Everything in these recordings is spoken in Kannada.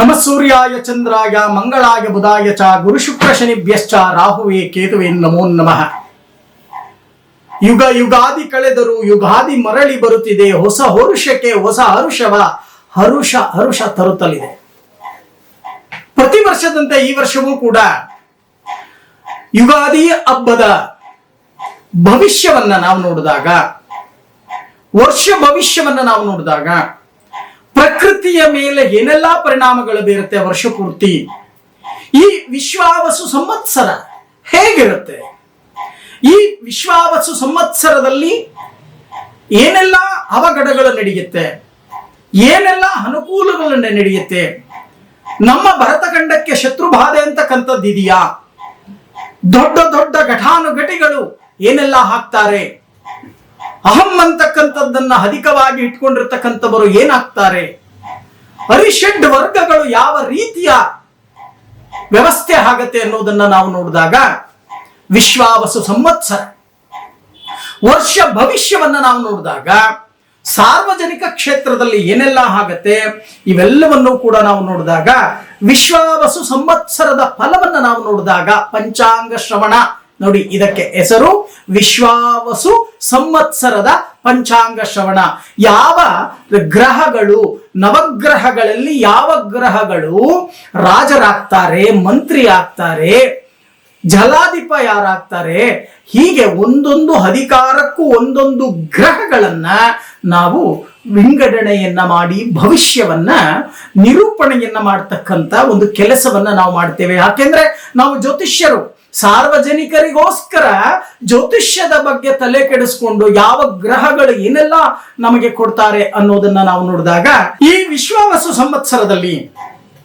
ನಮ ಸೂರ್ಯಾಯ ಚಂದ್ರಾಯ ಮಂಗಳಾಯ ಬುಧಾಯ ಚ ಗುರು ಶುಕ್ರ ಶನಿಭ್ಯಶ್ಚ ರಾಹುವೆ ಕೇತುವೆ ನಮೋ ನಮಃ. ಯುಗ ಯುಗಾದಿ ಕಳೆದರು ಯುಗಾದಿ ಮರಳಿ ಬರುತ್ತಿದೆ. ಹೊಸ ಹರುಷಕ್ಕೆ ಹೊಸ ಹರುಷವ ಹರುಷ ಹರುಷ ತರುತ್ತಲಿದೆ. ಪ್ರತಿ ವರ್ಷದಂತೆ ಈ ವರ್ಷವೂ ಕೂಡ ಯುಗಾದಿ ಹಬ್ಬದ ಭವಿಷ್ಯವನ್ನ ನಾವು ನೋಡಿದಾಗ, ವರ್ಷ ಭವಿಷ್ಯವನ್ನ ನಾವು ನೋಡಿದಾಗ ಪ್ರಕೃತಿಯ ಮೇಲೆ ಏನೆಲ್ಲ ಪರಿಣಾಮಗಳು ಬೀರುತ್ತೆ ವರ್ಷ ಪೂರ್ತಿ ಈ ವಿಶ್ವಾವಸು ಸಂವತ್ಸರ ಹೇಗಿರುತ್ತೆ? ಈ ವಿಶ್ವಾವಸು ಸಂವತ್ಸರದಲ್ಲಿ ಏನೆಲ್ಲ ಅವಘಡಗಳು ನಡೆಯುತ್ತೆ? ಏನೆಲ್ಲ ಅನುಕೂಲಗಳು ನಡೆಯುತ್ತೆ? ನಮ್ಮ ಭರತಖಂಡಕ್ಕೆ ಶತ್ರುಬಾಧೆ ಅಂತಕ್ಕಂಥದ್ದು ಇದೆಯಾ ದೊಡ್ಡ ದೊಡ್ಡ ಘಟಾನುಘಟಿಗಳು ಏನೆಲ್ಲ ಹಾಕ್ತಾರೆ? ಅಹಂ ಅಂತಕ್ಕಂಥದ್ದನ್ನ ಅಧಿಕವಾಗಿ ಇಟ್ಕೊಂಡಿರ್ತಕ್ಕಂಥವರು ಏನಾಗ್ತಾರೆ? ಅರಿಷಡ್ ವರ್ಗಗಳು ಯಾವ ರೀತಿಯ ವ್ಯವಸ್ಥೆ ಆಗತ್ತೆ ಅನ್ನೋದನ್ನ ನಾವು ನೋಡಿದಾಗ ವಿಶ್ವಾವಸು ಸಂವತ್ಸರ. ವರ್ಷ ಭವಿಷ್ಯವನ್ನ ನಾವು ನೋಡಿದಾಗ ಸಾರ್ವಜನಿಕ ಕ್ಷೇತ್ರದಲ್ಲಿ ಏನೆಲ್ಲ ಆಗತ್ತೆ ಇವೆಲ್ಲವನ್ನೂ ಕೂಡ ನಾವು ನೋಡಿದಾಗ ವಿಶ್ವಾವಸು ಸಂವತ್ಸರದ ಫಲವನ್ನ ನಾವು ನೋಡಿದಾಗ ಪಂಚಾಂಗ ಶ್ರವಣ. ನೋಡಿ, ಇದಕ್ಕೆ ಹೆಸರು ವಿಶ್ವಾವಸು ಸಂವತ್ಸರದ ಪಂಚಾಂಗ ಶ್ರವಣ. ಯಾವ ಗ್ರಹಗಳು, ನವಗ್ರಹಗಳಲ್ಲಿ ಯಾವ ಗ್ರಹಗಳು ರಾಜರಾಗ್ತಾರೆ ಮಂತ್ರಿ ಆಗ್ತಾರೆ ಜಲಾಧಿಪ ಯಾರಾಗ್ತಾರೆ, ಹೀಗೆ ಒಂದೊಂದು ಅಧಿಕಾರಕ್ಕೂ ಒಂದೊಂದು ಗ್ರಹಗಳನ್ನ ನಾವು ವಿಂಗಡಣೆಯನ್ನ ಮಾಡಿ, ಭವಿಷ್ಯವನ್ನ ನಿರೂಪಣೆಯನ್ನ ಮಾಡ್ತಕ್ಕಂಥ ಒಂದು ಕೆಲಸವನ್ನ ನಾವು ಮಾಡ್ತೇವೆ. ಯಾಕೆಂದ್ರೆ ನಾವು ಜ್ಯೋತಿಷ್ಯರು. ಸಾರ್ವಜನಿಕರಿಗೋಸ್ಕರ ಜ್ಯೋತಿಷ್ಯದ ಬಗ್ಗೆ ತಲೆ ಕೆಡಿಸ್ಕೊಂಡು ಯಾವ ಗ್ರಹಗಳು ಏನೆಲ್ಲ ನಮಗೆ ಕೊಡ್ತಾರೆ ಅನ್ನೋದನ್ನ ನಾವು ನೋಡಿದಾಗ, ಈ ವಿಶ್ವವಸು ಸಂವತ್ಸರದಲ್ಲಿ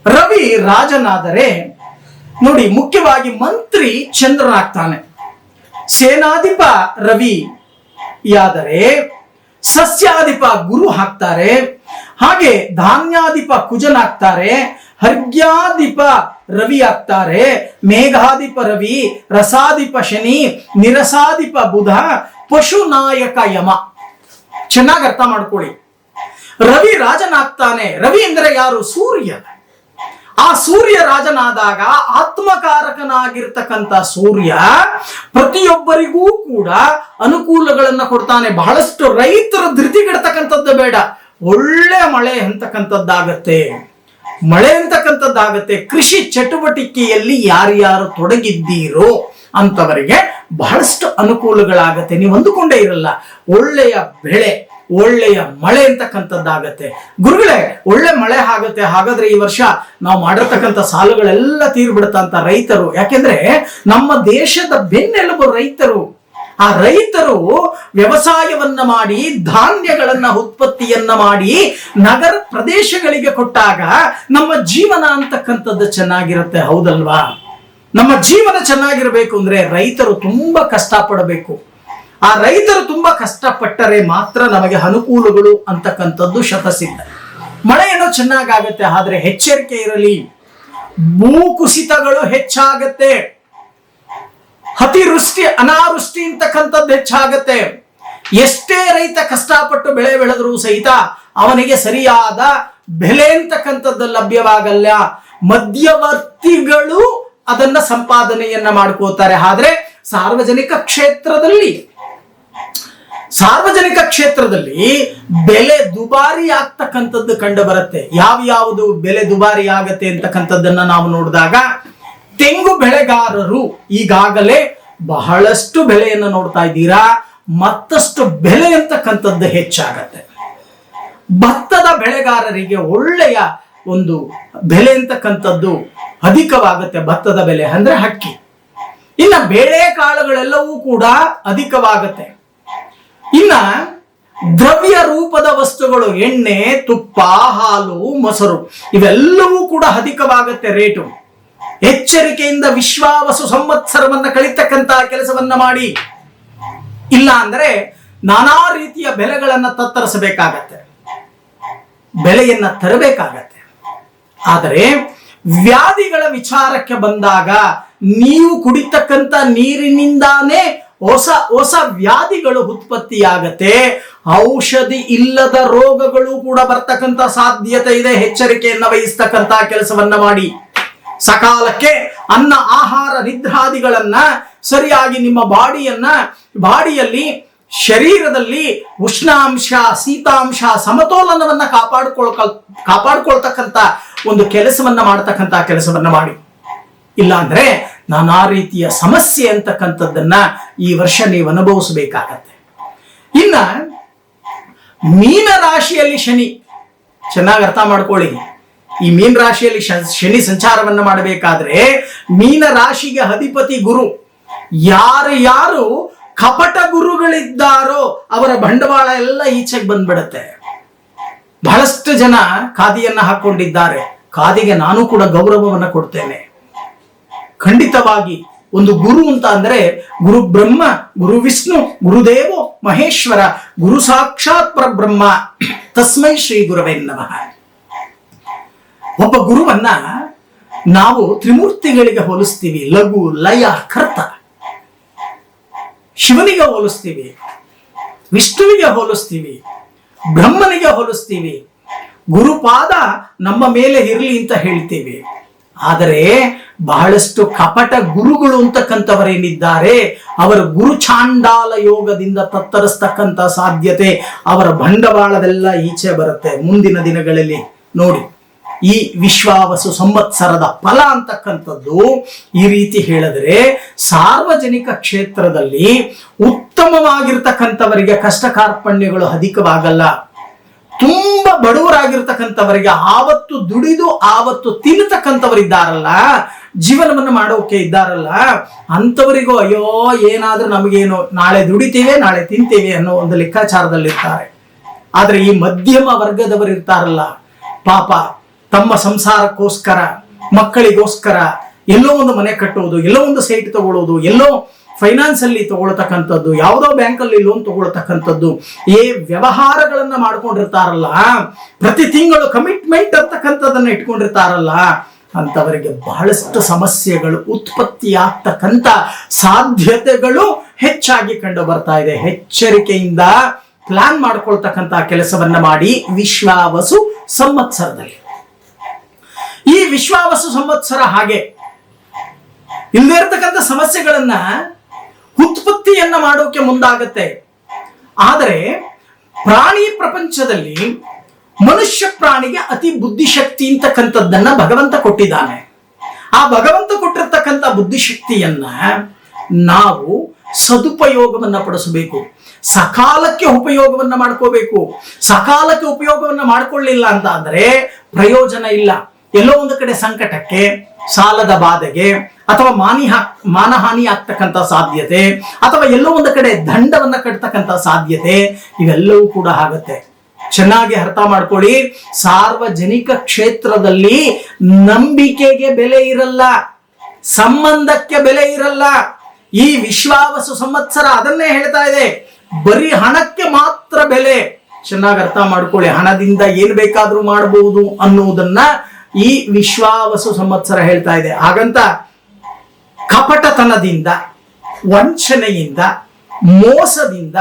ರವಿ ರಾಜನಾದರೆ, ನೋಡಿ, ಮುಖ್ಯವಾಗಿ ಮಂತ್ರಿ ಚಂದ್ರನಾಗ್ತಾನೆ. ಸೇನಾಧಿಪ ರವಿ ಯಾದರೆ, ಸಸ್ಯಾಧಿಪ ಗುರು ಹಾಕ್ತಾರೆ, ಹಾಗೆ ಧಾನ್ಯಾಧಿಪ ಕುಜನಾಗ್ತಾರೆ ಹರ್ಗ್ಯಾಧಿಪ ರವಿ ಆಗ್ತಾರೆ. ಮೇಘಾಧಿಪ ರವಿ, ರಸಾಧಿಪ ಶನಿ, ನಿರಸಾಧಿಪ ಬುಧ, ಪಶುನಾಯಕ ಯಮ. ಚೆನ್ನಾಗಿ ಅರ್ಥ ಮಾಡ್ಕೊಳ್ಳಿ. ರವಿ ರಾಜನಾಗ್ತಾನೆ. ರವಿ ಎಂದರೆ ಯಾರು? ಸೂರ್ಯ ಆ ಸೂರ್ಯ ರಾಜನಾದಾಗ ಆತ್ಮಕಾರಕನಾಗಿರ್ತಕ್ಕಂಥ ಸೂರ್ಯ ಪ್ರತಿಯೊಬ್ಬರಿಗೂ ಕೂಡ ಅನುಕೂಲಗಳನ್ನ ಕೊಡ್ತಾನೆ. ಬಹಳಷ್ಟು ರೈತರ ಧೃತಿಗೆಡ್ತಕ್ಕಂಥದ್ದು ಬೇಡ. ಒಳ್ಳೆ ಮಳೆ ಅಂತಕ್ಕಂಥದ್ದಾಗತ್ತೆ. ಮಳೆ ಅಂತಕ್ಕಂಥದ್ದಾಗತ್ತೆ. ಕೃಷಿ ಚಟುವಟಿಕೆಯಲ್ಲಿ ಯಾರ್ಯಾರು ತೊಡಗಿದ್ದೀರೋ ಅಂತವರಿಗೆ ಬಹಳಷ್ಟು ಅನುಕೂಲಗಳಾಗತ್ತೆ. ನೀವು ಅಂದುಕೊಂಡೇ ಇರಲ್ಲ, ಒಳ್ಳೆಯ ಬೆಳೆ, ಒಳ್ಳೆಯ ಮಳೆ ಅಂತಕ್ಕಂಥದ್ದಾಗತ್ತೆ. ಗುರುಗಳೇ, ಒಳ್ಳೆ ಮಳೆ ಆಗತ್ತೆ, ಹಾಗಾದ್ರೆ ಈ ವರ್ಷ ನಾವು ಮಾಡಿರ್ತಕ್ಕಂಥ ಸಾಲುಗಳೆಲ್ಲ ತೀರ್ಬಿಡುತ್ತ ರೈತರು. ಯಾಕೆಂದ್ರೆ ನಮ್ಮ ದೇಶದ ಬೆನ್ನೆಲುಬು ರೈತರು. ಆ ರೈತರು ವ್ಯವಸಾಯವನ್ನ ಮಾಡಿ, ಧಾನ್ಯಗಳನ್ನ ಉತ್ಪತ್ತಿಯನ್ನ ಮಾಡಿ ನಗರ ಪ್ರದೇಶಗಳಿಗೆ ಕೊಟ್ಟಾಗ ನಮ್ಮ ಜೀವನ ಅಂತಕ್ಕಂಥದ್ದು ಚೆನ್ನಾಗಿರುತ್ತೆ, ಹೌದಲ್ವಾ? ನಮ್ಮ ಜೀವನ ಚೆನ್ನಾಗಿರಬೇಕು ಅಂದ್ರೆ ರೈತರು ತುಂಬಾ ಕಷ್ಟಪಡಬೇಕು. ಆ ರೈತರು ತುಂಬಾ ಕಷ್ಟಪಟ್ಟರೆ ಮಾತ್ರ ನಮಗೆ ಅನುಕೂಲಗಳು ಅಂತಕ್ಕಂಥದ್ದು ಶತಸಿದ್ಧ. ಮಳೆ ಏನೋ ಚೆನ್ನಾಗಾಗತ್ತೆ, ಆದ್ರೆ ಎಚ್ಚರಿಕೆ ಇರಲಿ. ಭೂಕುಸಿತಗಳು ಹೆಚ್ಚಾಗತ್ತೆ. ಅತಿವೃಷ್ಟಿ, ಅನಾವೃಷ್ಟಿ ಅಂತಕ್ಕಂಥದ್ದು ಹೆಚ್ಚಾಗತ್ತೆ. ಎಷ್ಟೇ ರೈತ ಕಷ್ಟಪಟ್ಟು ಬೆಳೆ ಬೆಳೆದರೂ ಸಹಿತ ಅವನಿಗೆ ಸರಿಯಾದ ಬೆಲೆ ಅಂತಕ್ಕಂಥದ್ದು ಲಭ್ಯವಾಗಲ್ಲ. ಮಧ್ಯವರ್ತಿಗಳು ಅದನ್ನ ಸಂಪಾದನೆಯನ್ನ ಮಾಡ್ಕೋತಾರೆ. ಆದ್ರೆ ಸಾರ್ವಜನಿಕ ಕ್ಷೇತ್ರದಲ್ಲಿ ಸಾರ್ವಜನಿಕ ಕ್ಷೇತ್ರದಲ್ಲಿ ಬೆಲೆ ದುಬಾರಿ ಆಗ್ತಕ್ಕಂಥದ್ದು ಕಂಡು ಬರುತ್ತೆ ಯಾವ ಯಾವುದು ಬೆಲೆ ದುಬಾರಿ ಆಗತ್ತೆ ಅಂತಕ್ಕಂಥದ್ದನ್ನ ನಾವು ನೋಡಿದಾಗ ತೆಂಗು ಬೆಳೆಗಾರರು ಈಗಾಗಲೇ ಬಹಳಷ್ಟು ಬೆಲೆಯನ್ನು ನೋಡ್ತಾ ಇದ್ದೀರಾ? ಮತ್ತಷ್ಟು ಬೆಲೆ ಅಂತಕ್ಕಂಥದ್ದು ಹೆಚ್ಚಾಗತ್ತೆ. ಭತ್ತದ ಬೆಳೆಗಾರರಿಗೆ ಒಳ್ಳೆಯ ಒಂದು ಬೆಲೆ ಅಂತಕ್ಕಂಥದ್ದು ಅಧಿಕವಾಗುತ್ತೆ, ಭತ್ತದ ಬೆಲೆ ಅಂದ್ರೆ ಹಕ್ಕಿ ಇನ್ನ ಬೇಳೆಕಾಳುಗಳೆಲ್ಲವೂ ಕೂಡ ಅಧಿಕವಾಗತ್ತೆ. ಇನ್ನ ದ್ರವ್ಯ ರೂಪದ ವಸ್ತುಗಳು, ಎಣ್ಣೆ, ತುಪ್ಪ, ಹಾಲು, ಮೊಸರು, ಇವೆಲ್ಲವೂ ಕೂಡ ಅಧಿಕವಾಗುತ್ತೆ ರೇಟು. ಎಚ್ಚರಿಕೆಯಿಂದ ವಿಶ್ವಾವಸು ಸಂವತ್ಸರವನ್ನ ಕಳಿತಕ್ಕಂತಹ ಕೆಲಸವನ್ನ ಮಾಡಿ. ಇಲ್ಲ ಅಂದ್ರೆ ನಾನಾ ರೀತಿಯ ಬೆಲೆಗಳನ್ನ ತತ್ತರಿಸಬೇಕಾಗತ್ತೆ. ಬೆಲೆಯನ್ನ ತರಬೇಕಾಗತ್ತೆ. ಆದರೆ ವ್ಯಾಧಿಗಳ ವಿಚಾರಕ್ಕೆ ಬಂದಾಗ ನೀವು ಕುಡಿತಕ್ಕಂತ ನೀರಿನಿಂದಾನೇ ಹೊಸ ಹೊಸ ವ್ಯಾಧಿಗಳು ಉತ್ಪತ್ತಿಯಾಗತ್ತೆ. ಔಷಧಿ ಇಲ್ಲದ ರೋಗಗಳು ಕೂಡ ಬರ್ತಕ್ಕಂಥ ಸಾಧ್ಯತೆ ಇದೆ. ಎಚ್ಚರಿಕೆಯನ್ನ ವಹಿಸ್ತಕ್ಕಂಥ ಕೆಲಸವನ್ನ ಮಾಡಿ. ಸಕಾಲಕ್ಕೆ ಅನ್ನ, ಆಹಾರ, ನಿದ್ರಾದಿಗಳನ್ನ ಸರಿಯಾಗಿ ನಿಮ್ಮ ಬಾಡಿಯನ್ನ, ಬಾಡಿಯಲ್ಲಿ ಶರೀರದಲ್ಲಿ ಉಷ್ಣಾಂಶ, ಶೀತಾಂಶ, ಸಮತೋಲನವನ್ನ ಕಾಪಾಡಿಕೊಳ್ ಕಾಪಾಡ್ಕೊಳ್ತಕ್ಕಂಥ ಒಂದು ಕೆಲಸವನ್ನ ಮಾಡ್ತಕ್ಕಂಥ ಕೆಲಸವನ್ನ ಮಾಡಿ. ಇಲ್ಲ ಅಂದ್ರೆ ನಾನಾ ರೀತಿಯ ಸಮಸ್ಯೆ ಅಂತಕ್ಕಂಥದ್ದನ್ನ ಈ ವರ್ಷ ನೀವು ಅನುಭವಿಸಬೇಕಾಗತ್ತೆ. ಇನ್ನ ಮೀನ ರಾಶಿಯಲ್ಲಿ ಶನಿ. ಚೆನ್ನಾಗಿ ಅರ್ಥ ಮಾಡ್ಕೊಳ್ಳಿ. ಈ ಮೀನ ರಾಶಿಯಲ್ಲಿ ಶನಿ ಸಂಚಾರವನ್ನ ಮಾಡಬೇಕಾದ್ರೆ ಮೀನ ರಾಶಿಗೆ ಅಧಿಪತಿ ಗುರು. ಯಾರು ಯಾರು ಕಪಟ ಗುರುಗಳಿದ್ದಾರೋ ಅವರ ಬಂಡವಾಳ ಎಲ್ಲ ಈಚೆಗೆ ಬಂದ್ಬಿಡತ್ತೆ. ಬಹಳಷ್ಟು ಜನ ಖಾದಿಯನ್ನ ಹಾಕೊಂಡಿದ್ದಾರೆ. ಖಾದಿಗೆ ನಾನು ಕೂಡ ಗೌರವವನ್ನ ಕೊಡ್ತೇನೆ. ಖಂಡಿತವಾಗಿ ಒಂದು ಗುರು ಅಂತ ಅಂದ್ರೆ ಗುರು ಬ್ರಹ್ಮ, ಗುರು ವಿಷ್ಣು ಗುರುದೇವೋ ಮಹೇಶ್ವರ, ಗುರು ಸಾಕ್ಷಾತ್ ಪರಬ್ರಹ್ಮ. ತಸ್ಮೈ ಶ್ರೀ ಗುರವೇ ನಮಃ. ಒಬ್ಬ ಗುರುವನ್ನ ನಾವು ತ್ರಿಮೂರ್ತಿಗಳಿಗೆ ಹೋಲಿಸ್ತೀವಿ. ಲಘು, ಲಯ, ಕರ್ತ. ಶಿವನಿಗೆ ಹೋಲಿಸ್ತೀವಿ. ವಿಷ್ಣುವಿಗೆ ಹೋಲಿಸ್ತೀವಿ. ಬ್ರಹ್ಮನಿಗೆ ಹೋಲಿಸ್ತೀವಿ. ಗುರುಪಾದ ನಮ್ಮ ಮೇಲೆ ಇರಲಿ ಅಂತ ಹೇಳ್ತೀವಿ. ಆದರೆ ಬಹಳಷ್ಟು ಕಪಟ ಗುರುಗಳು ಅಂತಕ್ಕಂಥವರೇನಿದ್ದಾರೆ? ಅವರ ಗುರು ಚಾಂಡಾಲ ಯೋಗದಿಂದ ತತ್ತರಿಸ್ತಕ್ಕಂಥ ಸಾಧ್ಯತೆ ಅವರ ಬಂಡವಾಳದೆಲ್ಲ ಈಚೆ ಬರುತ್ತೆ ಮುಂದಿನ ದಿನಗಳಲ್ಲಿ. ನೋಡಿ. ಈ ವಿಶ್ವಾವಸು ಸಂವತ್ಸರದ ಫಲ ಅಂತಕ್ಕಂಥದ್ದು ಈ ರೀತಿ ಹೇಳಿದ್ರೆ ಸಾರ್ವಜನಿಕ ಕ್ಷೇತ್ರದಲ್ಲಿ ಉತ್ತಮವಾಗಿರ್ತಕ್ಕಂಥವರಿಗೆ ಕಷ್ಟ ಕಾರ್ಪಣ್ಯಗಳು ಅಧಿಕವಾಗಲ್ಲ. ತುಂಬಾ ಬಡವರಾಗಿರ್ತಕ್ಕಂಥವರಿಗೆ ಆವತ್ತು ದುಡಿದು, ಆವತ್ತು ತಿನ್ನತಕ್ಕಂಥವರಿದ್ದಾರಲ್ಲ, ಜೀವನವನ್ನು ಮಾಡೋಕೆ ಇದ್ದಾರಲ್ಲ, ಅಂಥವರಿಗೂ ಅಯ್ಯೋ, ಏನಾದರೂ ನಮಗೇನು, ನಾಳೆ ದುಡಿತೇವೆ, ನಾಳೆ ತಿಂತೀವಿ ಅನ್ನೋ ಒಂದು ಲೆಕ್ಕಾಚಾರದಲ್ಲಿರ್ತಾರೆ. ಆದರೆ ಈ ಮಧ್ಯಮ ವರ್ಗದವರು ಇರ್ತಾರಲ್ಲ ಪಾಪ ತಮ್ಮ ಸಂಸಾರಕ್ಕೋಸ್ಕರ, ಮಕ್ಕಳಿಗೋಸ್ಕರ, ಎಲ್ಲೋ ಒಂದು ಮನೆ ಕಟ್ಟುವುದು ಎಲ್ಲೋ ಒಂದು ಸೈಟ್ ತಗೊಳ್ಳೋದು ಎಲ್ಲೋ ಫೈನಾನ್ಸ್ ಅಲ್ಲಿ ತಗೊಳ್ತಕ್ಕಂಥದ್ದು, ಯಾವುದೋ ಬ್ಯಾಂಕ್ ಅಲ್ಲಿ ಲೋನ್ ತಗೊಳ್ತಕ್ಕಂಥದ್ದು, ಈ ವ್ಯವಹಾರಗಳನ್ನ ಮಾಡ್ಕೊಂಡಿರ್ತಾರಲ್ಲ, ಪ್ರತಿ ತಿಂಗಳು ಕಮಿಟ್ಮೆಂಟ್ ಅಂತಕ್ಕಂಥದ್ದನ್ನ ಇಟ್ಕೊಂಡಿರ್ತಾರಲ್ಲ ಅಂತವರಿಗೆ ಬಹಳಷ್ಟು ಸಮಸ್ಯೆಗಳು ಉತ್ಪತ್ತಿ ಆಗ್ತಕ್ಕಂಥ ಸಾಧ್ಯತೆಗಳು ಹೆಚ್ಚಾಗಿ ಕಂಡು ಬರ್ತಾ ಇದೆ. ಎಚ್ಚರಿಕೆಯಿಂದ ಪ್ಲಾನ್ ಮಾಡ್ಕೊಳ್ತಕ್ಕಂಥ ಕೆಲಸವನ್ನ ಮಾಡಿ ವಿಶ್ವಾವಸು ಸಂವತ್ಸರದಲ್ಲಿ. ವಿಶ್ವಾವಸು ಸಂವತ್ಸರ ಹಾಗೆ. ಇಲ್ಲದೆ ಇರತಕ್ಕಂಥ ಸಮಸ್ಯೆಗಳನ್ನ ಉತ್ಪತ್ತಿಯನ್ನ ಮಾಡೋಕೆ ಮುಂದಾಗತ್ತೆ. ಆದರೆ ಪ್ರಾಣಿ ಪ್ರಪಂಚದಲ್ಲಿ ಮನುಷ್ಯ ಪ್ರಾಣಿಗೆ ಅತಿ ಬುದ್ಧಿಶಕ್ತಿ ಅಂತಕ್ಕಂಥದ್ದನ್ನ ಭಗವಂತ ಕೊಟ್ಟಿದ್ದಾನೆ. ಆ ಭಗವಂತ ಕೊಟ್ಟಿರ್ತಕ್ಕಂಥ ಬುದ್ಧಿಶಕ್ತಿಯನ್ನ ನಾವು ಸದುಪಯೋಗವನ್ನ ಪಡಿಸಬೇಕು. ಸಕಾಲಕ್ಕೆ ಉಪಯೋಗವನ್ನ ಮಾಡ್ಕೋಬೇಕು. ಸಕಾಲಕ್ಕೆ ಉಪಯೋಗವನ್ನ ಮಾಡ್ಕೊಳ್ಳಿಲ್ಲ ಅಂತ ಅಂದ್ರೆ ಪ್ರಯೋಜನ ಇಲ್ಲ. ಎಲ್ಲೋ ಒಂದು ಕಡೆ ಸಂಕಟಕ್ಕೆ, ಸಾಲದ ಬಾಧೆಗೆ, ಅಥವಾ ಮಾನಿ ಮಾನಹಾನಿ ಆಗ್ತಕ್ಕಂಥ ಸಾಧ್ಯತೆ, ಅಥವಾ ಎಲ್ಲೋ ಒಂದು ಕಡೆ ದಂಡವನ್ನ ಕಟ್ತಕ್ಕಂಥ ಸಾಧ್ಯತೆ, ಇವೆಲ್ಲವೂ ಕೂಡ ಆಗುತ್ತೆ. ಚೆನ್ನಾಗಿ ಅರ್ಥ ಮಾಡ್ಕೊಳ್ಳಿ. ಸಾರ್ವಜನಿಕ ಕ್ಷೇತ್ರದಲ್ಲಿ ನಂಬಿಕೆಗೆ ಬೆಲೆ ಇರಲ್ಲ, ಸಂಬಂಧಕ್ಕೆ ಬೆಲೆ ಇರಲ್ಲ. ಈ ವಿಶ್ವಾವಸು ಸಂವತ್ಸರ ಅದನ್ನೇ ಹೇಳ್ತಾ ಇದೆ. ಬರೀ ಹಣಕ್ಕೆ ಮಾತ್ರ ಬೆಲೆ. ಚೆನ್ನಾಗಿ ಅರ್ಥ ಮಾಡ್ಕೊಳ್ಳಿ. ಹಣದಿಂದ ಏನ್ ಬೇಕಾದ್ರೂ ಮಾಡಬಹುದು ಅನ್ನುವುದನ್ನ ಈ ವಿಶ್ವಾವಸು ಸಂವತ್ಸರ ಹೇಳ್ತಾ ಇದೆ. ಹಾಗಂತ ಕಪಟತನದಿಂದ, ವಂಚನೆಯಿಂದ, ಮೋಸದಿಂದ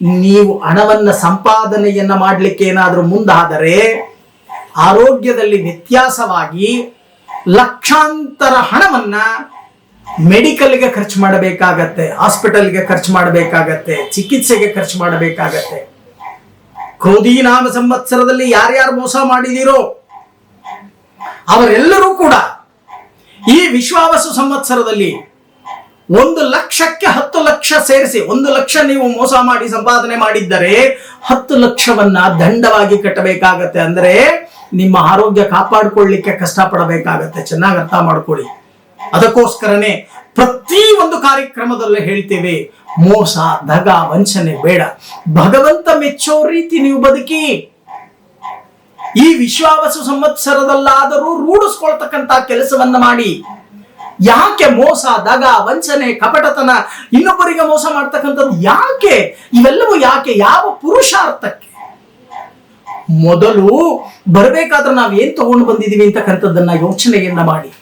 ನೀವು ಹಣವನ್ನ ಸಂಪಾದನೆಯನ್ನ ಮಾಡಲಿಕ್ಕೆ ಏನಾದರೂ ಮುಂದಾದರೆ ಆರೋಗ್ಯದಲ್ಲಿ ವ್ಯತ್ಯಾಸವಾಗಿ ಲಕ್ಷಾಂತರ ಹಣವನ್ನ ಮೆಡಿಕಲ್ಗೆ ಖರ್ಚು ಮಾಡಬೇಕಾಗತ್ತೆ, ಹಾಸ್ಪಿಟಲ್ಗೆ ಖರ್ಚು ಮಾಡಬೇಕಾಗತ್ತೆ, ಚಿಕಿತ್ಸೆಗೆ ಖರ್ಚು ಮಾಡಬೇಕಾಗತ್ತೆ. ಕ್ರೋಧಿ ನಾಮ ಸಂವತ್ಸರದಲ್ಲಿ ಯಾರ್ಯಾರು ಮೋಸ ಮಾಡಿದಿರೋ ಅವರೆಲ್ಲರೂ ಕೂಡ ಈ ವಿಶ್ವಾವಸು ಸಂವತ್ಸರದಲ್ಲಿ ಒಂದು ಲಕ್ಷಕ್ಕೆ ಹತ್ತು ಲಕ್ಷ ಸೇರಿಸಿ, ಒಂದು ಲಕ್ಷ ನೀವು ಮೋಸ ಮಾಡಿ, ಸಂಪಾದನೆ ಮಾಡಿದ್ದರೆ ಹತ್ತು ಲಕ್ಷವನ್ನ ದಂಡವಾಗಿ ಕಟ್ಟಬೇಕಾಗತ್ತೆ. ಅಂದ್ರೆ ನಿಮ್ಮ ಆರೋಗ್ಯ ಕಾಪಾಡಿಕೊಳ್ಳಿಕ್ಕೆ ಕಷ್ಟಪಡಬೇಕಾಗತ್ತೆ. ಚೆನ್ನಾಗಿ ಅರ್ಥ ಮಾಡ್ಕೊಳ್ಳಿ. ಅದಕ್ಕೋಸ್ಕರನೇ ಪ್ರತಿ ಒಂದು ಕಾರ್ಯಕ್ರಮದಲ್ಲೂ ಹೇಳ್ತೇವೆ, ಮೋಸ, ದಗ, ವಂಚನೆ ಬೇಡ. ಭಗವಂತ ಮೆಚ್ಚೋ ರೀತಿ ನೀವು ಬದುಕಿ. ಈ ವಿಶ್ವಾವಸು ಸಂವತ್ಸರದಲ್ಲಾದರೂ ರೂಢಿಸ್ಕೊಳ್ತಕ್ಕಂತ ಕೆಲಸವನ್ನ ಮಾಡಿ. ಯಾಕೆ ಮೋಸ, ದಗ, ವಂಚನೆ, ಕಪಟತನ, ಇನ್ನೊಬ್ಬರಿಗೆ ಮೋಸ ಮಾಡ್ತಕ್ಕಂಥದ್ದು ಯಾಕೆ? ಇವೆಲ್ಲವೂ ಯಾಕೆ? ಯಾವ ಪುರುಷಾರ್ಥಕ್ಕೆ? ಮೊದಲು ಬರಬೇಕಾದ್ರೆ ನಾವು ಏನ್ ತಗೊಂಡು ಬಂದಿದೀವಿ ಅಂತಕ್ಕಂಥದ್ದನ್ನ ಯೋಚನೆಯನ್ನ ಮಾಡಿ.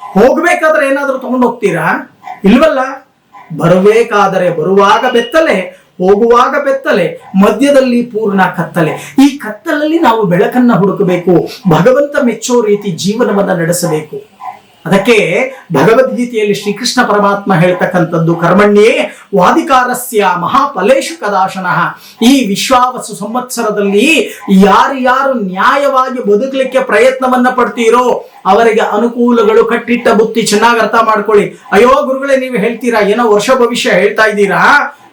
ಹೋಗ್ಬೇಕಾದ್ರೆ ಏನಾದ್ರೂ ತಗೊಂಡು ಹೋಗ್ತೀರಾ? ಇಲ್ವಲ್ಲ? ಬರಬೇಕಾದರೆ ಬರುವಾಗ ಬೆತ್ತಲೆ ಹೋಗುವಾಗ ಬೆತ್ತಲೆ, ಮಧ್ಯದಲ್ಲಿ ಪೂರ್ಣ ಕತ್ತಲೆ. ಈ ಕತ್ತಲಲ್ಲಿ ನಾವು ಬೆಳಕನ್ನ ಹುಡುಕಬೇಕು, ಭಗವಂತ ಮೆಚ್ಚೋ ರೀತಿ ಜೀವನವನ್ನ ನಡೆಸಬೇಕು. ಅದಕ್ಕೆ ಭಗವದ್ಗೀತೆಯಲ್ಲಿ ಶ್ರೀಕೃಷ್ಣ ಪರಮಾತ್ಮ ಹೇಳ್ತಕ್ಕಂಥದ್ದು ಕರ್ಮಣ್ಯೇ ವಾದಿಕಾರಸ್ಯ ಮಹಾಫಲೇಶು ಕದಾಶನಃ. ಈ ವಿಶ್ವಾವಸು ಸಂವತ್ಸರದಲ್ಲಿ ಯಾರ್ಯಾರು ನ್ಯಾಯವಾಗಿ ಬದುಕಲಿಕ್ಕೆ ಪ್ರಯತ್ನವನ್ನ ಪಡ್ತೀರೋ ಅವರಿಗೆ ಅನುಕೂಲಗಳು ಕಟ್ಟಿಟ್ಟ ಬುತ್ತಿ ಚೆನ್ನಾಗಿ ಅರ್ಥ ಮಾಡ್ಕೊಳ್ಳಿ. ಅಯ್ಯೋ ಗುರುಗಳೇ, ನೀವು ಹೇಳ್ತೀರಾ? ಏನೋ ವರ್ಷ ಭವಿಷ್ಯ ಹೇಳ್ತಾ ಇದ್ದೀರಾ?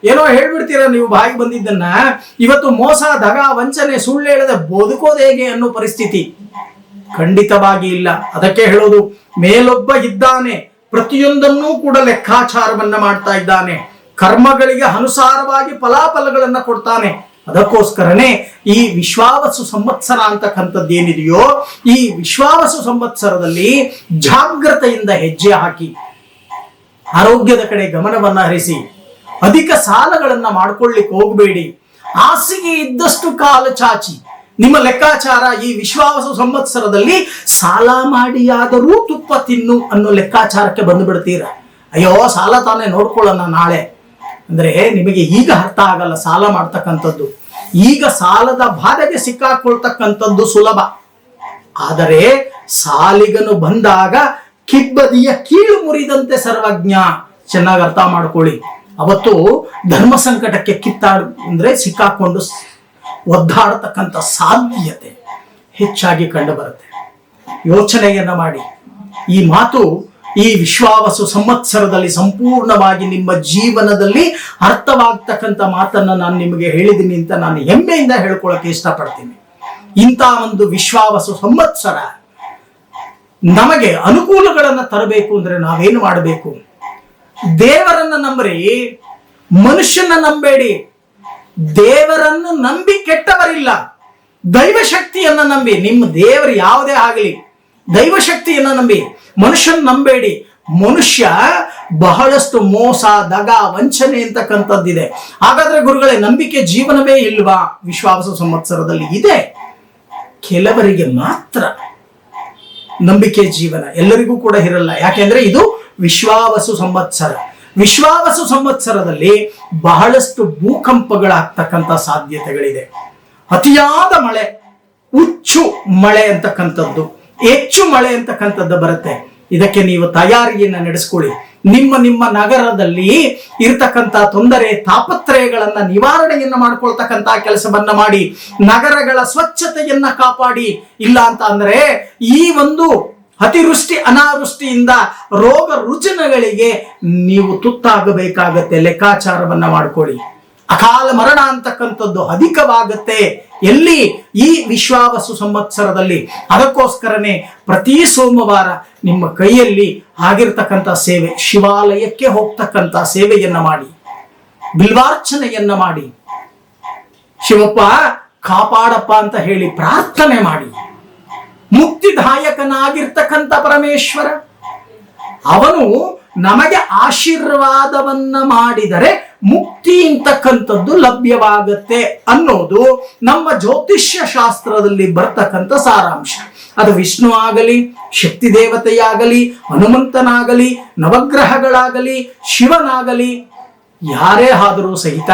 ಏನೋ ಹೇಳ್ಬಿಡ್ತೀರಾ ನೀವು ಬಾಯಿ ಬಂದಿದ್ದನ್ನ? ಇವತ್ತು ಮೋಸ, ದಗ, ವಂಚನೆ, ಸುಳ್ಳು ಹೇಳದೆ ಬದುಕೋದು ಹೇಗೆ ಅನ್ನೋ ಪರಿಸ್ಥಿತಿ. ಖಂಡಿತವಾಗಿ ಇಲ್ಲ. ಅದಕ್ಕೆ ಹೇಳೋದು, ಮೇಲೊಬ್ಬ ಇದ್ದಾನೆ, ಪ್ರತಿಯೊಂದನ್ನೂ ಕೂಡ ಲೆಕ್ಕಾಚಾರವನ್ನ ಮಾಡ್ತಾ ಇದ್ದಾನೆ. ಕರ್ಮಗಳಿಗೆ ಅನುಸಾರವಾಗಿ ಫಲಾಫಲಗಳನ್ನ ಕೊಡ್ತಾನೆ. ಅದಕ್ಕೋಸ್ಕರನೇ ಈ ವಿಶ್ವಾವಸು ಸಂವತ್ಸರ ಅಂತಕ್ಕಂಥದ್ದು ಏನಿದೆಯೋ ಈ ವಿಶ್ವಾವಸು ಸಂವತ್ಸರದಲ್ಲಿ ಜಾಗ್ರತೆಯಿಂದ ಹೆಜ್ಜೆ ಹಾಕಿ, ಆರೋಗ್ಯದ ಕಡೆ ಗಮನವನ್ನ ಹರಿಸಿ, ಅಧಿಕ ಸಾಲಗಳನ್ನ ಮಾಡ್ಕೊಳ್ಳಿಕ್ಕೆ ಹೋಗಬೇಡಿ. ಹಾಸಿಗೆ ಇದ್ದಷ್ಟು ಕಾಲ ಚಾಚಿ ನಿಮ್ಮ ಲೆಕ್ಕಾಚಾರ ಈ ವಿಶ್ವಾಸ ಸಂವತ್ಸರದಲ್ಲಿ ಸಾಲ ಮಾಡಿಯಾದರೂ ತುಪ್ಪ ತಿನ್ನು ಅನ್ನೋ ಲೆಕ್ಕಾಚಾರಕ್ಕೆ ಬಂದು ಬಿಡ್ತೀರ? ಅಯ್ಯೋ, ಸಾಲ ತಾನೇ ನೋಡ್ಕೊಳ್ಳೋಣ ನಾಳೆ. ಅಂದ್ರೆ ನಿಮಗೆ ಈಗ ಅರ್ಥ ಆಗಲ್ಲ ಸಾಲ ಮಾಡ್ತಕ್ಕಂಥದ್ದು. ಈಗ ಸಾಲದ ಬಾಧೆಗೆ ಸಿಕ್ಕಾಕೊಳ್ತಕ್ಕಂಥದ್ದು ಸುಲಭ. ಆದರೆ ಸಾಲಿಗನು ಬಂದಾಗ ಕಿಬ್ಬದಿಯ ಕೀಳು ಮುರಿದಂತೆ ಸರ್ವಜ್ಞ. ಚೆನ್ನಾಗಿ ಅರ್ಥ ಮಾಡ್ಕೊಳ್ಳಿ. ಅವತ್ತು ಧರ್ಮ ಸಂಕಟಕ್ಕೆ ಕಿತ್ತಾಡ್ ಅಂದ್ರೆ ಸಿಕ್ಕಾಕೊಂಡು ಒದ್ದಾಡತಕ್ಕಂಥ ಸಾಧ್ಯತೆ ಹೆಚ್ಚಾಗಿ ಕಂಡುಬರುತ್ತೆ. ಯೋಚನೆಯನ್ನು ಮಾಡಿ. ಈ ಮಾತು ಈ ವಿಶ್ವಾವಸು ಸಂವತ್ಸರದಲ್ಲಿ ಸಂಪೂರ್ಣವಾಗಿ ನಿಮ್ಮ ಜೀವನದಲ್ಲಿ ಅರ್ಥವಾಗ್ತಕ್ಕಂಥ ಮಾತನ್ನು ನಾನು ನಿಮಗೆ ಹೇಳಿದ್ದೀನಿ ಅಂತ ನಾನು ಹೆಮ್ಮೆಯಿಂದ ಹೇಳ್ಕೊಳ್ಳೋಕೆ ಇಷ್ಟಪಡ್ತೀನಿ. ಇಂಥ ಒಂದು ವಿಶ್ವಾವಸು ಸಂವತ್ಸರ ನಮಗೆ ಅನುಕೂಲಗಳನ್ನು ತರಬೇಕು ಅಂದರೆ ನಾವೇನು ಮಾಡಬೇಕು? ದೇವರನ್ನ ನಂಬರಿ ಮನುಷ್ಯನ ನಂಬೇಡಿ ದೇವರನ್ನು ನಂಬಿ ಕೆಟ್ಟವರಿಲ್ಲ. ದೈವಶಕ್ತಿಯನ್ನು ನಂಬಿ, ನಿಮ್ಮ ದೇವರು ಯಾವುದೇ ಆಗಲಿ, ದೈವಶಕ್ತಿಯನ್ನು ನಂಬಿ, ಮನುಷ್ಯನ ನಂಬೇಡಿ. ಮನುಷ್ಯ ಬಹಳಷ್ಟು ಮೋಸ, ದಗ, ವಂಚನೆ ಅಂತಕ್ಕಂಥದ್ದಿದೆ. ಹಾಗಾದ್ರೆ ಗುರುಗಳೇ, ನಂಬಿಕೆ ಜೀವನವೇ ಇಲ್ವಾ? ವಿಶ್ವಾಸ ಸಂವತ್ಸರದಲ್ಲಿ ಇದೆ. ಕೆಲವರಿಗೆ ಮಾತ್ರ ನಂಬಿಕೆ ಜೀವನ, ಎಲ್ಲರಿಗೂ ಕೂಡ ಇರಲ್ಲ. ಯಾಕೆಂದ್ರೆ ಇದು ವಿಶ್ವಾವಸು ಸಂವತ್ಸರ. ವಿಶ್ವಾವಸು ಸಂವತ್ಸರದಲ್ಲಿ ಬಹಳಷ್ಟು ಭೂಕಂಪಗಳಾಗ್ತಕ್ಕಂಥ ಸಾಧ್ಯತೆಗಳಿದೆ. ಅತಿಯಾದ ಮಳೆ, ಹುಚ್ಚು ಮಳೆ ಅಂತಕ್ಕಂಥದ್ದು. ಹೆಚ್ಚು ಮಳೆ ಅಂತಕ್ಕಂಥದ್ದು ಬರುತ್ತೆ. ಇದಕ್ಕೆ ನೀವು ತಯಾರಿಯನ್ನ ನಡೆಸ್ಕೊಳ್ಳಿ. ನಿಮ್ಮ ನಿಮ್ಮ ನಗರದಲ್ಲಿ ಇರತಕ್ಕಂತ ತೊಂದರೆ, ತಾಪತ್ರಯಗಳನ್ನ ನಿವಾರಣೆಯನ್ನ ಮಾಡ್ಕೊಳ್ತಕ್ಕಂತ ಕೆಲಸವನ್ನ ಮಾಡಿ, ನಗರಗಳ ಸ್ವಚ್ಛತೆಯನ್ನ ಕಾಪಾಡಿ, ಇಲ್ಲ ಅಂತ ಅಂದ್ರೆ ಈ ಒಂದು ಅತಿವೃಷ್ಟಿ ಅನಾವೃಷ್ಟಿಯಿಂದ ರೋಗ ರುಜಿನಗಳಿಗೆ ನೀವು ತುತ್ತಾಗಬೇಕಾಗತ್ತೆ, ಲೆಕ್ಕಾಚಾರವನ್ನ ಮಾಡ್ಕೊಳ್ಳಿ. ಅಕಾಲ ಮರಣ ಅಂತಕ್ಕಂಥದ್ದು ಅಧಿಕವಾಗತ್ತೆ. ಎಲ್ಲಿ? ಈ ವಿಶ್ವಾವಸು ಸಂವತ್ಸರದಲ್ಲಿ. ಅದಕ್ಕೋಸ್ಕರನೇ ಪ್ರತಿ ಸೋಮವಾರ ನಿಮ್ಮ ಕೈಯಲ್ಲಿ ಆಗಿರ್ತಕ್ಕಂಥ ಸೇವೆ, ಶಿವಾಲಯಕ್ಕೆ ಹೋಗ್ತಕ್ಕಂಥ ಸೇವೆಯನ್ನ ಮಾಡಿ. ಬಿಲ್ವಾರ್ಚನೆಯನ್ನ ಮಾಡಿ. ಶಿವಪ್ಪ, ಕಾಪಾಡಪ್ಪ ಅಂತ ಹೇಳಿ ಪ್ರಾರ್ಥನೆ ಮಾಡಿ. ಮುಕ್ತಿದಾಯಕನಾಗಿರ್ತಕ್ಕಂಥ ಪರಮೇಶ್ವರ. ಅವನು ನಮಗೆ ಆಶೀರ್ವಾದವನ್ನ ಮಾಡಿದರೆ ಮುಕ್ತಿ ಅಂತಕ್ಕಂಥದ್ದು ಲಭ್ಯವಾಗತ್ತೆ ಅನ್ನೋದು ನಮ್ಮ ಜ್ಯೋತಿಷ್ಯ ಶಾಸ್ತ್ರದಲ್ಲಿ ಬರ್ತಕ್ಕಂಥ ಸಾರಾಂಶ. ಅದು ವಿಷ್ಣು ಆಗಲಿ, ಶಕ್ತಿ ದೇವತೆಯಾಗಲಿ, ಹನುಮಂತನಾಗಲಿ, ನವಗ್ರಹಗಳಾಗಲಿ, ಶಿವನಾಗಲಿ ಯಾರೇ ಆದರೂ ಸಹಿತ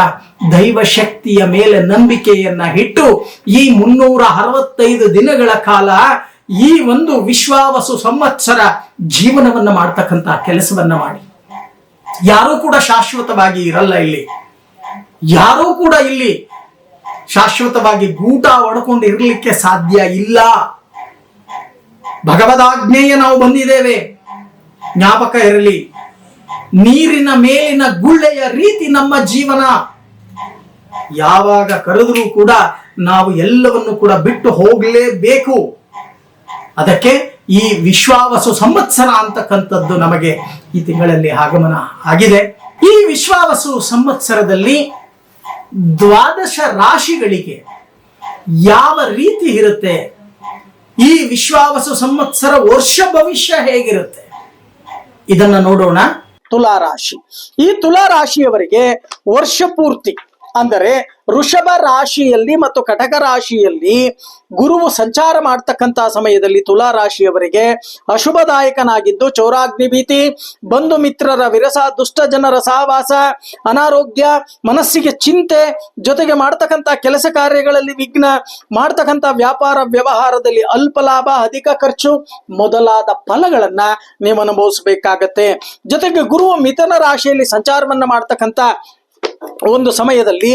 ದೈವ ಶಕ್ತಿಯ ಮೇಲೆ ನಂಬಿಕೆಯನ್ನ ಇಟ್ಟು ಈ ಮುನ್ನೂರ ಅರವತ್ತೈದು ದಿನಗಳ ಕಾಲ ಈ ಒಂದು ವಿಶ್ವಾವಸು ಸಂವತ್ಸರ ಜೀವನವನ್ನ ಮಾಡ್ತಕ್ಕಂತ ಕೆಲಸವನ್ನ ಮಾಡಿ. ಯಾರೂ ಕೂಡ ಶಾಶ್ವತವಾಗಿ ಇರಲ್ಲ ಇಲ್ಲಿ. ಯಾರೂ ಕೂಡ ಇಲ್ಲಿ ಶಾಶ್ವತವಾಗಿ ಗೂಟ ಒಡ್ಕೊಂಡು ಇರಲಿಕ್ಕೆ ಸಾಧ್ಯ ಇಲ್ಲ. ಭಗವದಾಜ್ಞೆಯ ನಾವು ಬಂದಿದ್ದೇವೆ. ಜ್ಞಾಪಕ ಇರಲಿ. ನೀರಿನ ಮೇಲಿನ ಗುಳ್ಳೆಯ ರೀತಿ ನಮ್ಮ ಜೀವನ. ಯಾವಾಗ ಕರೆದರೂ ಕೂಡ ನಾವು ಎಲ್ಲವನ್ನು ಕೂಡ ಬಿಟ್ಟು ಹೋಗಲೇಬೇಕು. ಅದಕ್ಕೆ ಈ ವಿಶ್ವಾವಸು ಸಂವತ್ಸರ ಅಂತಕ್ಕಂಥದ್ದು ನಮಗೆ ಈ ತಿಂಗಳಲ್ಲಿ ಆಗಮನ ಆಗಿದೆ. ಈ ವಿಶ್ವಾವಸು ಸಂವತ್ಸರದಲ್ಲಿ ದ್ವಾದಶ ರಾಶಿಗಳಿಗೆ ಯಾವ ರೀತಿ ಇರುತ್ತೆ? ಈ ವಿಶ್ವಾವಸು ಸಂವತ್ಸರ ವರ್ಷ ಭವಿಷ್ಯ ಹೇಗಿರುತ್ತೆ? ಇದನ್ನ ನೋಡೋಣ. ತುಲಾ ರಾಶಿ. ಈ ತುಲಾ ರಾಶಿಯವರಿಗೆ ವರ್ಷ ಪೂರ್ತಿ ಅಂದರೆ ವೃಷಭ ರಾಶಿಯಲ್ಲಿ ಮತ್ತು ಕಟಕ ರಾಶಿಯಲ್ಲಿ ಗುರುವು ಸಂಚಾರ ಮಾಡ್ತಕ್ಕಂತ ಸಮಯದಲ್ಲಿ ತುಲಾ ರಾಶಿಯವರಿಗೆ ಅಶುಭದಾಯಕನಾಗಿದ್ದು ಚೌರಾಗ್ನಿ ಭೀತಿ, ಬಂಧು ಮಿತ್ರರ ವಿರಸ, ದುಷ್ಟ ಜನರ ಸಹವಾಸ, ಅನಾರೋಗ್ಯ, ಮನಸ್ಸಿಗೆ ಚಿಂತೆ ಜೊತೆಗೆ ಮಾಡ್ತಕ್ಕಂತ ಕೆಲಸ ಕಾರ್ಯಗಳಲ್ಲಿ ವಿಘ್ನ, ಮಾಡ್ತಕ್ಕಂಥ ವ್ಯಾಪಾರ ವ್ಯವಹಾರದಲ್ಲಿ ಅಲ್ಪ ಲಾಭ, ಅಧಿಕ ಖರ್ಚು ಮೊದಲಾದ ಫಲಗಳನ್ನ ನೀವು ಅನುಭವಿಸಬೇಕಾಗತ್ತೆ. ಜೊತೆಗೆ ಗುರುವು ಮಿಥನ ರಾಶಿಯಲ್ಲಿ ಸಂಚಾರವನ್ನ ಮಾಡ್ತಕ್ಕಂತ ಒಂದು ಸಮಯದಲ್ಲಿ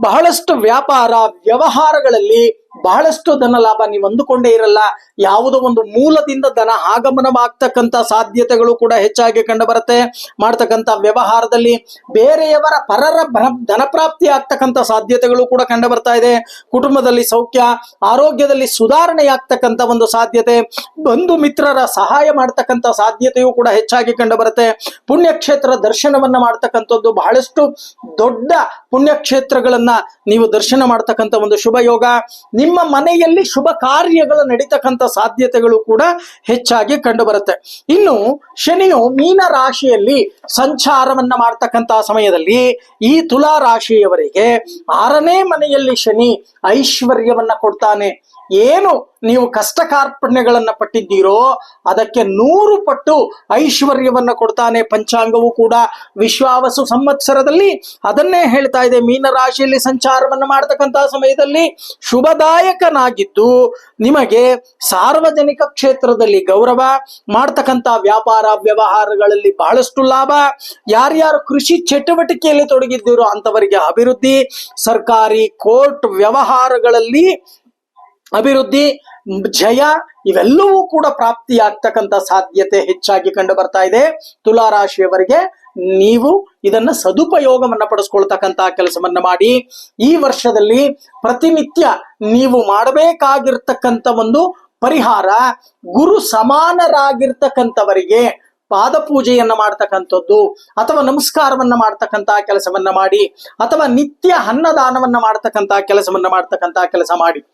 ಬಹಳಷ್ಟು ವ್ಯಾಪಾರ ವ್ಯವಹಾರಗಳಲ್ಲಿ ಬಹಳಷ್ಟು ಧನ ಲಾಭ ನೀವು ಅಂದುಕೊಂಡೇ ಇರಲ್ಲ. ಯಾವುದೋ ಒಂದು ಮೂಲದಿಂದ ಧನ ಆಗಮನವಾಗ್ತಕ್ಕಂಥ ಸಾಧ್ಯತೆಗಳು ಕೂಡ ಹೆಚ್ಚಾಗಿ ಕಂಡು ಬರುತ್ತೆ ಮಾಡ್ತಕ್ಕಂಥ ವ್ಯವಹಾರದಲ್ಲಿ ಬೇರೆಯವರ ಪರರ ಧನ ಪ್ರಾಪ್ತಿ ಆಗ್ತಕ್ಕಂಥ ಸಾಧ್ಯತೆಗಳು ಕೂಡ ಕಂಡು ಬರ್ತಾ ಇದೆ. ಕುಟುಂಬದಲ್ಲಿ ಸೌಖ್ಯ, ಆರೋಗ್ಯದಲ್ಲಿ ಸುಧಾರಣೆ ಆಗ್ತಕ್ಕಂಥ ಒಂದು ಸಾಧ್ಯತೆ, ಬಂಧು ಮಿತ್ರರ ಸಹಾಯ ಮಾಡ್ತಕ್ಕಂಥ ಸಾಧ್ಯತೆಯೂ ಕೂಡ ಹೆಚ್ಚಾಗಿ ಕಂಡು ಬರುತ್ತೆ ಪುಣ್ಯಕ್ಷೇತ್ರ ದರ್ಶನವನ್ನ ಮಾಡ್ತಕ್ಕಂಥದ್ದು ಬಹಳಷ್ಟು ದೊಡ್ಡ ಪುಣ್ಯಕ್ಷೇತ್ರಗಳನ್ನ ನೀವು ದರ್ಶನ ಮಾಡ್ತಕ್ಕಂಥ ಒಂದು ಶುಭ ಯೋಗ ನಿಮ್ಮ ಮನೆಯಲ್ಲಿ ಶುಭ ಕಾರ್ಯಗಳು ನಡೀತಕ್ಕಂಥ ಸಾಧ್ಯತೆಗಳು ಕೂಡ ಹೆಚ್ಚಾಗಿ ಕಂಡು ಬರುತ್ತೆ ಇನ್ನು ಶನಿಯು ಮೀನ ರಾಶಿಯಲ್ಲಿ ಸಂಚಾರವನ್ನ ಮಾಡ್ತಕ್ಕಂಥ ಸಮಯದಲ್ಲಿ ಈ ತುಲಾ ರಾಶಿಯವರಿಗೆ ಆರನೇ ಮನೆಯಲ್ಲಿ ಶನಿ ಐಶ್ವರ್ಯವನ್ನ ಕೊಡ್ತಾನೆ. ಏನು ನೀವು ಕಷ್ಟ ಕಾರ್ಪಣ್ಯಗಳನ್ನ ಪಟ್ಟಿದ್ದೀರೋ ಅದಕ್ಕೆ ನೂರು ಪಟ್ಟು ಐಶ್ವರ್ಯವನ್ನ ಕೊಡ್ತಾನೆ ಪಂಚಾಂಗವು ಕೂಡ ವಿಶ್ವಾವಸು ಸಂವತ್ಸರದಲ್ಲಿ. ಅದನ್ನೇ ಹೇಳ್ತಾ ಇದೆ ಮೀನ ರಾಶಿಯಲ್ಲಿ ಸಂಚಾರವನ್ನ ಮಾಡ್ತಕ್ಕಂತಹ ಸಮಯದಲ್ಲಿ ಶುಭದಾಯಕನಾಗಿದ್ದು ನಿಮಗೆ ಸಾರ್ವಜನಿಕ ಕ್ಷೇತ್ರದಲ್ಲಿ ಗೌರವ, ಮಾಡ್ತಕ್ಕಂಥ ವ್ಯಾಪಾರ ವ್ಯವಹಾರಗಳಲ್ಲಿ ಬಹಳಷ್ಟು ಲಾಭ. ಯಾರ್ಯಾರು ಕೃಷಿ ಚಟುವಟಿಕೆಯಲ್ಲಿ ತೊಡಗಿದ್ದೀರೋ ಅಂತವರಿಗೆ ಅಭಿವೃದ್ಧಿ, ಸರ್ಕಾರಿ ಕೋರ್ಟ್ ವ್ಯವಹಾರಗಳಲ್ಲಿ ಅಭಿವೃದ್ಧಿ, ಜಯ ಇವೆಲ್ಲವೂ ಕೂಡ ಪ್ರಾಪ್ತಿಯಾಗ್ತಕ್ಕಂಥ ಸಾಧ್ಯತೆ ಹೆಚ್ಚಾಗಿ ಕಂಡು ಬರ್ತಾ ಇದೆ. ತುಲಾ ರಾಶಿಯವರಿಗೆ ನೀವು ಇದನ್ನ ಸದುಪಯೋಗವನ್ನ ಪಡಿಸ್ಕೊಳ್ತಕ್ಕಂತಹ ಕೆಲಸವನ್ನ ಮಾಡಿ. ಈ ವರ್ಷದಲ್ಲಿ ಪ್ರತಿನಿತ್ಯ ನೀವು ಮಾಡಬೇಕಾಗಿರ್ತಕ್ಕಂತ ಒಂದು ಪರಿಹಾರ, ಗುರು ಸಮಾನರಾಗಿರ್ತಕ್ಕಂಥವರಿಗೆ ಪಾದ ಪೂಜೆಯನ್ನ ಮಾಡ್ತಕ್ಕಂಥದ್ದು, ಅಥವಾ ನಮಸ್ಕಾರವನ್ನ ಮಾಡ್ತಕ್ಕಂತಹ ಕೆಲಸವನ್ನ ಮಾಡಿ, ಅಥವಾ ನಿತ್ಯ ಅನ್ನದಾನವನ್ನ ಮಾಡ್ತಕ್ಕಂತಹ ಕೆಲಸವನ್ನ ಮಾಡ್ತಕ್ಕಂತಹ ಕೆಲಸ ಮಾಡಿ.